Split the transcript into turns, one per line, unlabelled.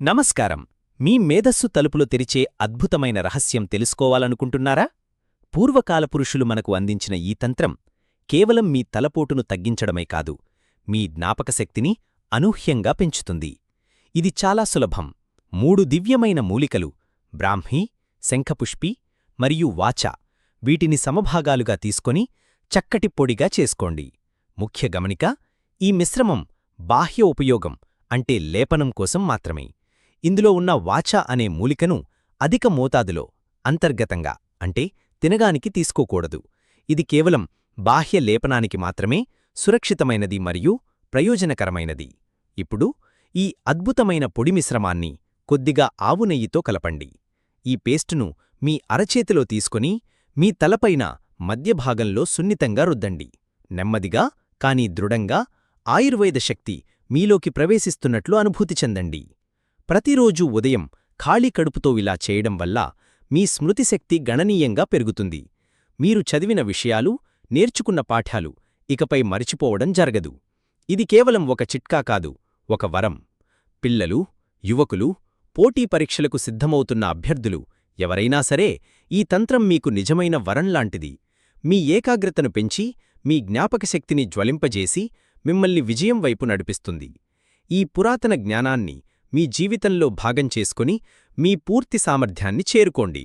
నమస్కారం. మీ మేధస్సు తలుపులు తెరిచే అద్భుతమైన రహస్యం తెలుసుకోవాలనుకుంటున్నారా? పూర్వకాల పురుషులు మనకు అందించిన ఈ తంత్రం కేవలం మీ తలపోటును తగ్గించడమే కాదు మీ జ్ఞాపకశక్తిని అనూహ్యంగా పెంచుతుంది. ఇది చాలా సులభం. మూడు దివ్యమైన మూలికలు బ్రాహ్మీ శంఖపుష్పి మరియు వాచ వీటిని సమభాగాలుగా తీసుకొని చక్కటి పొడిగా చేసుకోండి. ముఖ్య గమనిక ఈ మిశ్రమం బాహ్య ఉపయోగం అంటే లేపనం కోసం మాత్రమే. ఇందులో ఉన్న వాచ అనే మూలికను అధిక మోతాదులో అంతర్గతంగా అంటే తినగానికి తీసుకోకూడదు. ఇది కేవలం బాహ్య లేపనానికి మాత్రమే సురక్షితమైనది మరియు ప్రయోజనకరమైనది. ఇప్పుడు ఈ అద్భుతమైన పొడి మిశ్రమాన్ని కొద్దిగా ఆవు నెయ్యితో కలపండి. ఈ పేస్టును మీ అరచేతిలో తీసుకొని మీ తలపైన మధ్యభాగంలో సున్నితంగా రుద్దండి. నెమ్మదిగా కాని దృఢంగా ఆయుర్వేద శక్తి మీలోకి ప్రవేశిస్తున్నట్లు అనుభూతి చెందండి. ప్రతిరోజూ ఉదయం ఖాళీ కడుపుతో ఇలా చేయడం వల్ల మీ స్మృతిశక్తి గణనీయంగా పెరుగుతుంది. మీరు చదివిన విషయాలు నేర్చుకున్న పాఠాలు ఇకపై మరిచిపోవడం జరగదు. ఇది కేవలం ఒక చిట్కా కాదు ఒక వరం. పిల్లలు యువకులు పోటీ పరీక్షలకు సిద్ధమవుతున్న అభ్యర్థులు ఎవరైనా సరే ఈ తంత్రం మీకు నిజమైన వరంలాంటిది మీ ఏకాగ్రతను పెంచి మీ జ్ఞాపకశక్తిని జ్వలింపజేసి మిమ్మల్ని విజయం వైపు నడిపిస్తుంది. ఈ పురాతన జ్ఞానాన్ని మీ జీవితంలో భాగం చేసుకుని మీ పూర్తి సామర్థ్యాన్ని చేరుకోండి.